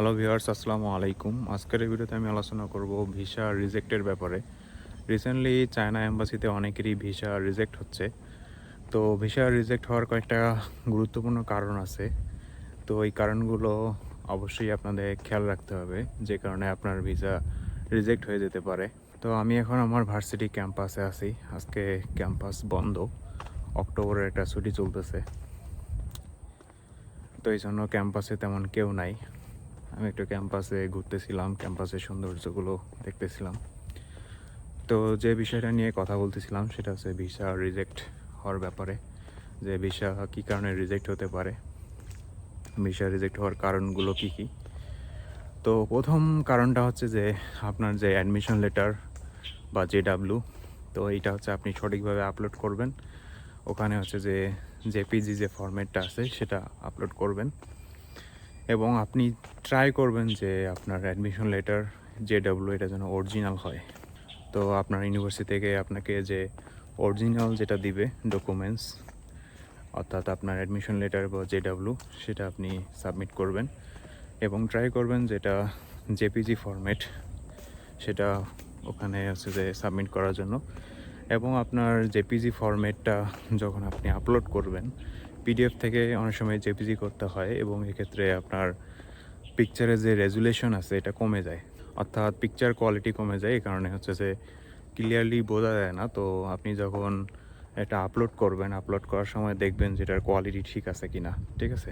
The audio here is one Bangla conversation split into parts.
হ্যালো ভিউয়ার্স আসসালামু আলাইকুম। আজকের ভিডিওতে আমি আলোচনা করব ভিসা রিজেক্টের ব্যাপারে। রিসেন্টলি চায়না এম্বাসিতে অনেকেরই ভিসা রিজেক্ট হচ্ছে। তো ভিসা রিজেক্ট হওয়ার কয়েকটা গুরুত্বপূর্ণ কারণ আছে। তো এই কারণগুলো অবশ্যই আপনাদের খেয়াল রাখতে হবে, যে কারণে আপনার ভিসা রিজেক্ট হয়ে যেতে পারে। তো আমি এখন আমার ভার্সিটি ক্যাম্পাসে আছি। আজকে ক্যাম্পাস বন্ধ। অক্টোবরের একটা ছুটি চলতেছে। তো এই জন্য ক্যাম্পাসে তেমন কেউ নাই। আমি একটু ক্যাম্পাসে ঘুরতেছিলাম, ক্যাম্পাসের সৌন্দর্যগুলো দেখতেছিলাম। তো যে বিষয়টা নিয়ে কথা বলতেছিলাম, সেটা হচ্ছে ভিসা রিজেক্ট হওয়ার ব্যাপারে। যে ভিসা কী কারণে রিজেক্ট হতে পারে? ভিসা রিজেক্ট হওয়ার কারণগুলো কী কী? তো প্রথম কারণটা হচ্ছে যে, আপনার যে অ্যাডমিশন লেটার বা জে ডাব্লু তো এইটা হচ্ছে আপনি সঠিকভাবে আপলোড করবেন। ওখানে হচ্ছে যে জেপিজি যে ফরম্যাটটা আছে, সেটা আপলোড করবেন। এবং আপনি ট্রাই করবেন যে আপনার অ্যাডমিশন লেটার জে ডাব্লিউ এটা যেন অরিজিনাল হয়। তো আপনার ইউনিভার্সিটি থেকে আপনাকে যে অরিজিনাল যেটা দিবে ডকুমেন্টস অর্থাৎ আপনার অ্যাডমিশন লেটার বা জে ডাব্লিউ সেটা আপনি সাবমিট করবেন এবং ট্রাই করবেন যেটা জেপিজি ফরম্যাট সেটা ওখানে হচ্ছে যে সাবমিট করার জন্য। এবং আপনার জেপিজি ফরম্যাটটা যখন আপনি আপলোড করবেন পিডিএফ থেকে অনেক সময় জেপিজি করতে হয় এবং এক্ষেত্রে আপনার পিকচারের যে রেজুলেশন আছে, এটা কমে যায়। অর্থাৎ পিকচার কোয়ালিটি কমে যায়, এই কারণে হচ্ছে যে ক্লিয়ারলি বোঝা যায় না। তো আপনি যখন এটা আপলোড করবেন আপলোড করার সময় দেখবেন যেটার কোয়ালিটি ঠিক আছে কি না ঠিক আছে?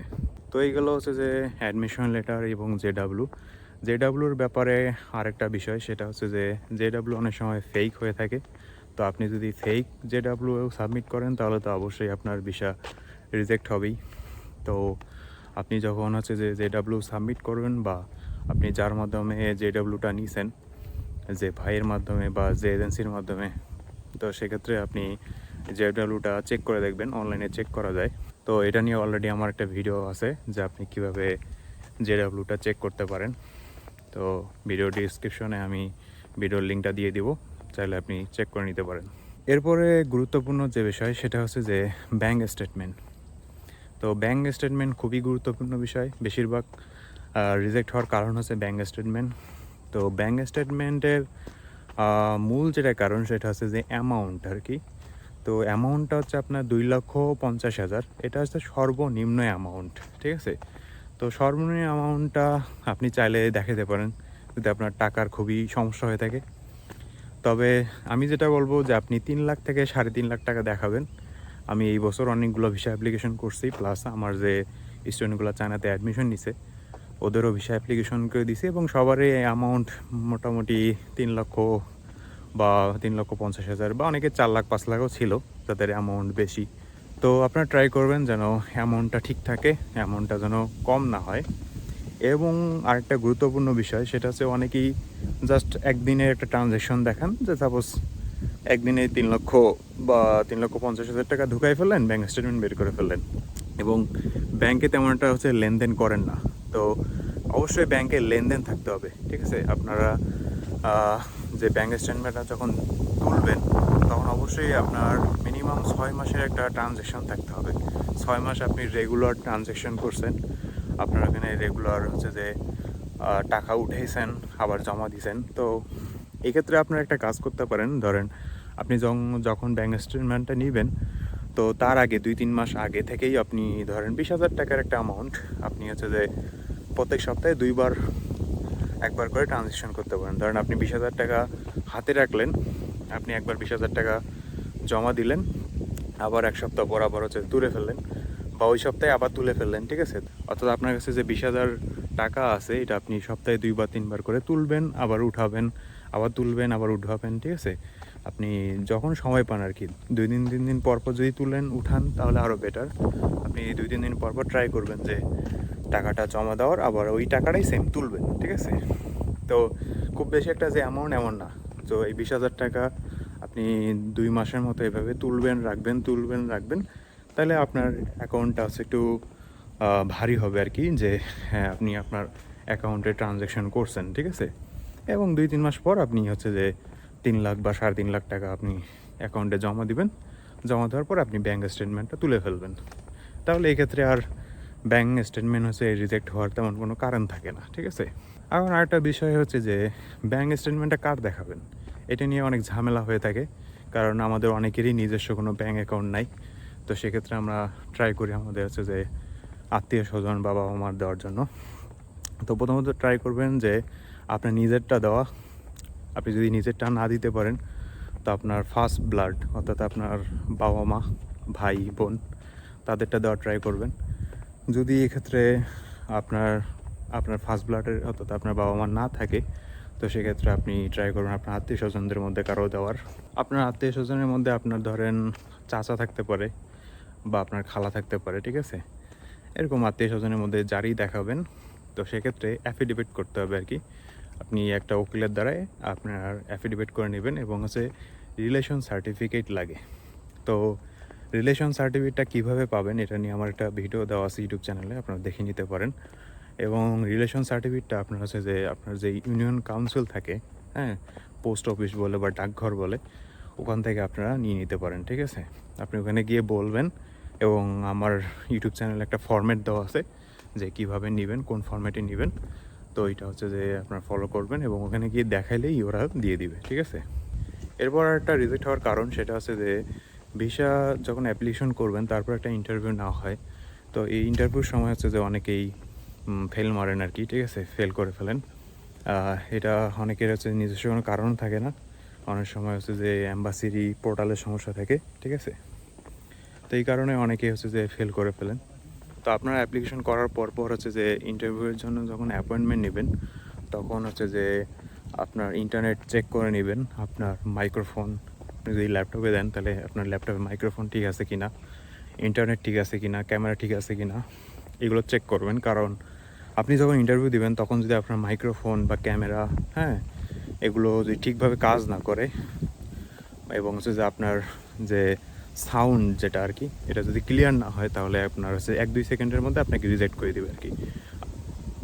তো এইগুলো হচ্ছে যে অ্যাডমিশন লেটার এবং জে ডাব্লু জে ডাব্লুর ব্যাপারে আরেকটা বিষয়, সেটা হচ্ছে যে জে ডাব্লু অনেক সময় ফেক হয়ে থাকে। তো আপনি যদি ফেক জে ডাব্লু সাবমিট করেন, তাহলে তো অবশ্যই আপনার ভিসা রিজেক্ট হবেই। তো আপনি যখন হচ্ছে যে জে ডাব্লু সাবমিট করবেন বা আপনি যার মাধ্যমে জে ডাব্লুটা নিয়েছেন যে ভাইয়ের মাধ্যমে বা যে এজেন্সির মাধ্যমে, তো সেক্ষেত্রে আপনি জে ডাব্লুটা চেক করে দেখবেন অনলাইনে চেক করা যায়। তো এটা নিয়ে অলরেডি আমার একটা ভিডিও আছে যে আপনি কীভাবে জে ডাব্লুটা চেক করতে পারেন। তো ভিডিও ডিসক্রিপশনে আমি ভিডিওর লিঙ্কটা দিয়ে দিব, চাইলে আপনি চেক করে নিতে পারেন। এরপরে গুরুত্বপূর্ণ যে বিষয়, সেটা হচ্ছে যে ব্যাঙ্ক স্টেটমেন্ট তো ব্যাঙ্ক স্টেটমেন্ট খুবই গুরুত্বপূর্ণ বিষয়, বেশিরভাগ রিজেক্ট হওয়ার কারণ হচ্ছে ব্যাঙ্ক স্টেটমেন্ট তো ব্যাঙ্ক স্টেটমেন্টের মূল যেটা কারণ সেটা হচ্ছে যে অ্যামাউন্ট আর কি। তো অ্যামাউন্টটা হচ্ছে আপনার দুই লক্ষ পঞ্চাশ হাজার। এটা হচ্ছে সর্বনিম্ন অ্যামাউন্ট ঠিক আছে? তো সর্বনিম্ন অ্যামাউন্টটা আপনি চাইলে দেখাতে পারেন, যদি আপনার টাকার খুবই সমস্যা হয়ে থাকে। তবে আমি যেটা বলব যে আপনি তিন লাখ থেকে সাড়ে তিন লাখ টাকা দেখাবেন। আমি এই বছর অনেকগুলো ভিসা অ্যাপ্লিকেশন করছি প্লাস আমার যে স্টুডেন্টগুলো চায়নাতে অ্যাডমিশন নিছে, ওদেরও ভিসা অ্যাপ্লিকেশন করে দিছি এবং সবারই অ্যামাউন্ট মোটামুটি তিন লক্ষ বা তিন লক্ষ পঞ্চাশ হাজার বা অনেকে চার লাখ, পাঁচ লাখও ছিল তাদের অ্যামাউন্ট বেশি। তো আপনারা ট্রাই করবেন যেন অ্যামাউন্টটা ঠিক থাকে অ্যামাউন্টটা যেন কম না হয়। এবং আরেকটা গুরুত্বপূর্ণ বিষয়, সেটা হচ্ছে অনেকেই জাস্ট একদিনের একটা ট্রানজ্যাকশন দেখান, যে সাপোজ একদিনে তিন লক্ষ বা তিন লক্ষ পঞ্চাশ হাজার টাকা ঢুকাই ফেললেন ব্যাঙ্ক স্টেটমেন্ট বের করে ফেললেন। এবং ব্যাংকে তেমন একটা হচ্ছে লেনদেন করেন না। তো অবশ্যই ব্যাংকে লেনদেন থাকতে হবে, ঠিক আছে? আপনারা যে ব্যাঙ্ক স্টেটমেন্টটা যখন তুলবেন, তখন অবশ্যই আপনার মিনিমাম ছয় মাসের একটা ট্রানজ্যাকশন থাকতে হবে। ছয় মাস আপনি রেগুলার ট্রানজ্যাকশন করছেন। আপনার এখানে রেগুলার হচ্ছে যে টাকা উঠেছেন আবার জমা দিয়েছেন তো এক্ষেত্রে আপনারা একটা কাজ করতে পারেন। ধরেন, আপনি যখন- ব্যাঙ্ক স্টেটমেন্টটা নেবেন, তো তার আগে দুই তিন মাস আগে থেকেই আপনি ধরেন বিশ হাজার টাকার একটা অ্যামাউন্ট আপনি হচ্ছে যে প্রত্যেক সপ্তাহে দুইবার, একবার করে ট্রানজেকশন করতে পারেন। ধরেন আপনি বিশ হাজার টাকা হাতে রাখলেন, আপনি একবার বিশ হাজার টাকা জমা দিলেন, আবার এক সপ্তাহ পর আবার হচ্ছে তুলে ফেললেন, বা ওই সপ্তাহে আবার তুলে ফেললেন, ঠিক আছে? অর্থাৎ আপনার কাছে যে বিশ হাজার টাকা আছে, এটা আপনি সপ্তাহে দুইবার, তিনবার করে তুলবেন, আবার উঠাবেন আবার তুলবেন, আবার উঠাবেন, ঠিক আছে? আপনি যখন সময় পান আর কি, দুই দিন, তিন দিন পর পর যদি তুলেন, উঠান, তাহলে আরও বেটার আপনি দুই, তিন দিন পর পর ট্রাই করবেন যে টাকাটা জমা দেওয়ার, আবার ওই টাকাটাই সেম তুলবেন, ঠিক আছে? তো খুব বেশি একটা যে অ্যামাউন্ট এমন না। তো এই বিশ হাজার টাকা আপনি দুই মাসের মতো এভাবে তুলবেন, রাখবেন তুলবেন, রাখবেন, তাহলে আপনার অ্যাকাউন্টটা হচ্ছে একটু ভারী হবে আর কি, যে হ্যাঁ আপনি আপনার অ্যাকাউন্টে ট্রানজ্যাকশন করছেন, ঠিক আছে? এবং দুই, তিন মাস পর আপনি হচ্ছে যে তিন লাখ বা সাড়ে তিন লাখ টাকা আপনি অ্যাকাউন্টে জমা দিবেন। জমা দেওয়ার পর আপনি ব্যাঙ্ক স্টেটমেন্টটা তুলে ফেলবেন। তাহলে এই ক্ষেত্রে আর ব্যাঙ্ক স্টেটমেন্ট হচ্ছে রিজেক্ট হওয়ার তেমন কোনো কারণ থাকে না, ঠিক আছে? এখন আরেকটা বিষয় হচ্ছে যে ব্যাঙ্ক স্টেটমেন্টটা কার দেখাবেন? এটা নিয়ে অনেক ঝামেলা হয়ে থাকে, কারণ আমাদের অনেকেরই নিজস্ব কোনো ব্যাঙ্ক অ্যাকাউন্ট নাই। তো সেক্ষেত্রে আমরা ট্রাই করি আমাদের হচ্ছে যে আত্মীয় স্বজন বাবা মার দেওয়ার জন্য। তো প্রথমত ট্রাই করবেন যে আপনার নিজেরটা দেওয়া। আপনি যদি নিজেরটা না দিতে পারেন, তো আপনার ফার্স্ট ব্লাড অর্থাৎ আপনার বাবা মা, ভাই, বোন, তাদেরটা দেওয়া ট্রাই করবেন। যদি এক্ষেত্রে আপনার আপনার ফার্স্ট ব্লাডের অর্থাৎ আপনার বাবা মা না থাকে, তো সেক্ষেত্রে আপনি ট্রাই করবেন আপনার আত্মীয় স্বজনদের মধ্যে কারও দেওয়ার। আপনার আত্মীয় স্বজনের মধ্যে আপনার ধরেন চাচা থাকতে পারে বা আপনার খালা থাকতে পারে, ঠিক আছে? এরকম আত্মীয় স্বজনের মধ্যে যারই দেখাবেন, তো সেক্ষেত্রে অ্যাফিডেভিট করতে হবে আর কি। আপনি একটা উকিলের দ্বারাই আপনার অ্যাফিডেভিট করে নেবেন এবং হচ্ছে রিলেশন সার্টিফিকেট লাগে। তো রিলেশন সার্টিফিকেটটা কীভাবে পাবেন এটা নিয়ে আমার একটা ভিডিও দেওয়া আছে ইউটিউব চ্যানেলে আপনারা দেখে নিতে পারেন। এবং রিলেশন সার্টিফিকেটটা আপনার হচ্ছে যে, আপনার যে ইউনিয়ন কাউন্সিল থাকে হ্যাঁ পোস্ট অফিস বলে বা ডাকঘর বলে, ওখান থেকে আপনারা নিয়ে নিতে পারেন, ঠিক আছে? আপনি ওখানে গিয়ে বলবেন এবং আমার ইউটিউব চ্যানেলে একটা ফর্ম্যাট দেওয়া আছে যে কীভাবে নেবেন, কোন ফর্ম্যাটে নেবেন। তো এটা হচ্ছে যে আপনার ফলো করবেন এবং ওখানে গিয়ে দেখাইলেই ওরা দিয়ে দিবে, ঠিক আছে? এরপর একটা রিজেক্ট হওয়ার কারণ সেটা হচ্ছে যে ভিসা যখন অ্যাপ্লিকেশন করবেন, তারপর একটা ইন্টারভিউ নেওয়া হয়। তো এই ইন্টারভিউর সময় হচ্ছে যে অনেকেই ফেল মারেন আর কি ঠিক আছে? ফেল করে ফেলেন। এটা অনেকের হচ্ছে নিজস্ব কোনো কারণ থাকে না। অনেক সময় হচ্ছে যে অ্যাম্বাসিরি পোর্টালের সমস্যা থাকে, ঠিক আছে? তো এই কারণে অনেকে হচ্ছে যে ফেল করে ফেলেন। তো আপনারা অ্যাপ্লিকেশন করার পর পর হচ্ছে যে ইন্টারভিউয়ের জন্য যখন অ্যাপয়েন্টমেন্ট নেবেন, তখন হচ্ছে যে আপনার ইন্টারনেট চেক করে নেবেন, আপনার মাইক্রোফোন যদি ল্যাপটপে দেন, তাহলে আপনার ল্যাপটপে মাইক্রোফোন ঠিক আছে কি না ইন্টারনেট ঠিক আছে কি না ক্যামেরা ঠিক আছে কি না এগুলো চেক করবেন। কারণ আপনি যখন ইন্টারভিউ দিবেন, তখন যদি আপনার মাইক্রোফোন বা ক্যামেরা হ্যাঁ এগুলো যদি ঠিকভাবে কাজ না করে, এবং হচ্ছে যে আপনার যে সাউন্ড যেটা আর কি, এটা যদি ক্লিয়ার না হয় তাহলে আপনার হচ্ছে এক দুই সেকেন্ডের মধ্যে আপনাকে রিজেক্ট করে দিবে আর কি।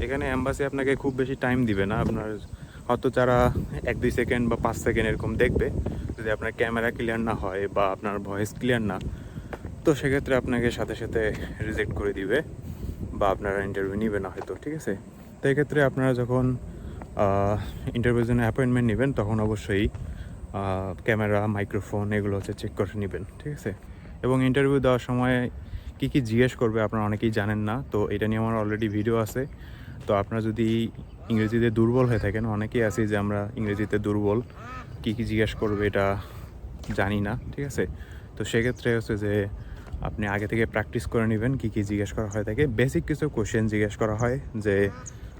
এখানে অ্যাম্বাসি আপনাকে খুব বেশি টাইম দিবে না, আপনার হয়তো যারা এক দুই সেকেন্ড বা পাঁচ সেকেন্ড এরকম দেখবে, যদি আপনার ক্যামেরা ক্লিয়ার না হয় বা আপনার ভয়েস ক্লিয়ার না, তো সেক্ষেত্রে আপনাকে সাথে সাথে রিজেক্ট করে দিবে বা আপনারা ইন্টারভিউ নেবে না হয়তো, ঠিক আছে? তো এক্ষেত্রে আপনারা যখন ইন্টারভিউর জন্য অ্যাপয়েন্টমেন্ট নেবেন, তখন অবশ্যই ক্যামেরা, মাইক্রোফোন, এগুলো হচ্ছে চেক করে নেবেন, ঠিক আছে? এবং ইন্টারভিউ দেওয়ার সময় কী কী জিজ্ঞেস করবে আপনারা অনেকেই জানেন না, তো এটা নিয়ে আমার অলরেডি ভিডিও আছে। তো আপনারা যদি ইংরেজিতে দুর্বল হয়ে থাকেন, অনেকেই আছে যে আমরা ইংরেজিতে দুর্বল, কী কী জিজ্ঞেস করবে এটা জানি না, ঠিক আছে? তো সেক্ষেত্রে হচ্ছে যে আপনি আগে থেকে প্র্যাকটিস করে নেবেন, কী কী জিজ্ঞেস করা হয় থাকে। বেসিক কিছু কোশ্চেন জিজ্ঞেস করা হয় যে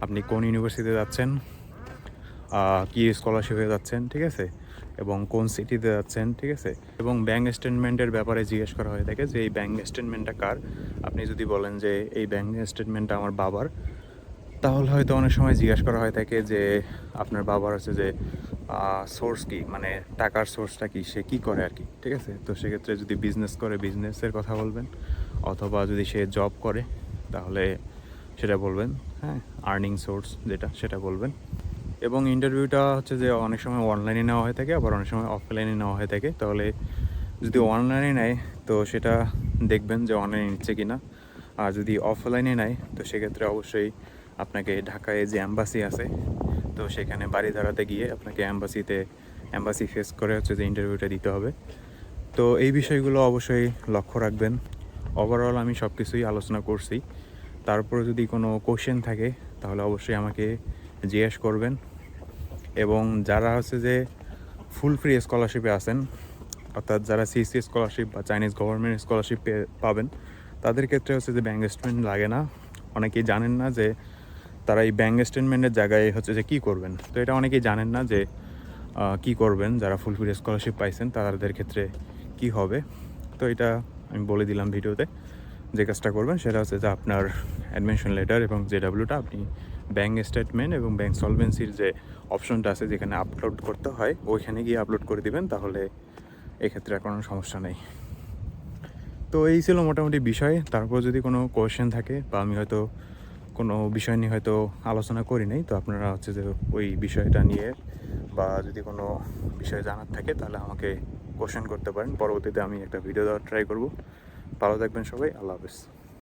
আপনি কোন ইউনিভার্সিটিতে যাচ্ছেন কি স্কলারশিপে যাচ্ছেন, ঠিক আছে? এবং কোন সিটিতে যাচ্ছেন, ঠিক আছে? এবং ব্যাঙ্ক স্টেটমেন্টের ব্যাপারে জিজ্ঞেস করা হয়ে থাকে যে, এই ব্যাঙ্ক স্টেটমেন্টটা কার? আপনি যদি বলেন যে, এই ব্যাঙ্ক স্টেটমেন্টটা আমার বাবার, তাহলে হয়তো অনেক সময় জিজ্ঞেস করা হয়ে থাকে যে, আপনার বাবার হচ্ছে যে সোর্স কি? মানে টাকার সোর্সটা কি? সে কি করে আর কি? ঠিক আছে? তো সেক্ষেত্রে যদি বিজনেস করে বিজনেসের কথা বলবেন, অথবা যদি সে জব করে, তাহলে সেটা বলবেন হ্যাঁ আর্নিং সোর্স যেটা, সেটা বলবেন। এবং ইন্টারভিউটা হচ্ছে যে অনেক সময় অনলাইনে নেওয়া হয়ে থাকে, আবার অনেক সময় অফলাইনে নেওয়া হয়ে থাকে। তাহলে যদি অনলাইনে নেয়, তো সেটা দেখবেন যে অনলাইনে নিচ্ছে কি না আর যদি অফলাইনে নেয়, তো সেক্ষেত্রে অবশ্যই আপনাকে ঢাকায় যে অ্যাম্বাসি আছে, তো সেখানে বাড়ি দাঁড়াতে গিয়ে আপনাকে অ্যাম্বাসিতে অ্যাম্বাসি ফেস করে হচ্ছে যে ইন্টারভিউটা দিতে হবে। তো এই বিষয়গুলো অবশ্যই লক্ষ্য রাখবেন। ওভারঅল আমি সব কিছুই আলোচনা করছি। তারপরে যদি কোনো কোশ্চেন থাকে, তাহলে অবশ্যই আমাকে জিজ্ঞেস করবেন। এবং যারা হচ্ছে যে ফুল ফ্রি স্কলারশিপে আছেন, অর্থাৎ যারা সিসি স্কলারশিপ বা চাইনিজ গভর্নমেন্ট স্কলারশিপ পাবেন, তাদের ক্ষেত্রে হচ্ছে যে ব্যাঙ্ক স্টেটমেন্ট লাগে না। অনেকেই জানেন না যে তারা এই ব্যাঙ্ক স্টেটমেন্টের জায়গায় হচ্ছে যে কী করবেন। তো এটা অনেকেই জানেন না যে কী করবেন। যারা ফুল ফ্রি স্কলারশিপ পাইছেন, তাদের ক্ষেত্রে কি হবে? তো এটা আমি বলে দিলাম ভিডিওতে। যে কাজটা করবেন, সেটা হচ্ছে যে আপনার অ্যাডমিশন লেটার এবং জে ডাব্লিউটা আপনি ব্যাঙ্ক স্টেটমেন্ট এবং ব্যাঙ্ক সলভেন্সির যে অপশনটা আছে যেখানে আপলোড করতে হয়, ওইখানে গিয়ে আপলোড করে দিবেন, তাহলে এক্ষেত্রে আর কোনো সমস্যা নেই। তো এই ছিল মোটামুটি বিষয়। তারপর যদি কোনো কোয়েশ্চেন থাকে বা আমি হয়তো কোনো বিষয় নিয়ে হয়তো আলোচনা করি নাই, তো আপনারা হচ্ছে যে ওই বিষয়টা নিয়ে বা যদি কোনো বিষয় জানার থাকে, তাহলে আমাকে কোশ্চেন করতে পারেন। পরবর্তীতে আমি একটা ভিডিও দেওয়ার ট্রাই করব। ভালো থাকবেন সবাই। আল্লাহ হাফেজ।